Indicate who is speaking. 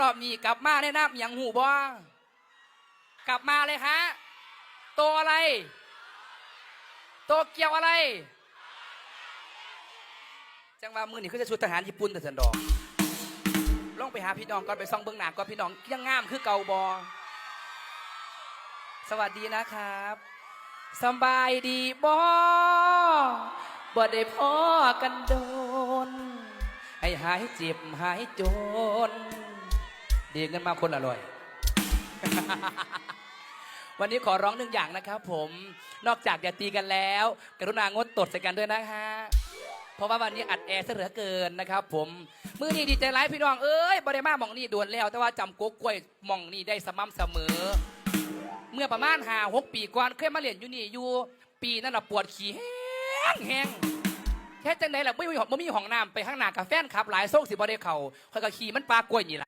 Speaker 1: รอบนี้กลับมาแนะนำอย่างหูบ่กลับมาเลยฮะตัวอะไร ตัวเกี่ยวอะไร จังหว่ามือนี่คือจะชุดทหารญี่ปุ่นแต่สันดอกลองไปหาพี่น้องก่อนไปซ่องเบื้องหน้าก่อนพี่น้องยังงามคือเก่าบอสวัสดีนะครับสบายดีบอบ่ได้พ่อกันโดน ให้หายเจ็บหายจน ดีเงินมาคนอร่อย วันนี้ขอร้องหนึ่งอย่างนะครับผมนอกจากอย่าตีกันแล้ว กรุณางดตดใส่กันด้วยนะฮะเพราะว่าวันนี้อัดแอร์เหลือเกินนะครับ ผมมือนี้ดีใจร้ายพี่น้องเอ้ยบริมาหมองนี่ด่วนแล้ว แต่ว่าจำกุ๊กกล้วยหมองนี่ได้สม่ำเสมอ เมื่อประมาณหาหกปีก่อนเคยมาเรียนอยู่นี่อยู่ ปีนั้นเราปวดขี้แห้งแห้งแค่จังไหนล่ะไม่มีห้องไม่มีห้องน้ำไปข้างหน้ากับแฟนขับ หลายโซ่สิบ่ได้เข่าคอยกับขี่มันปลากล้วยนี่แหละ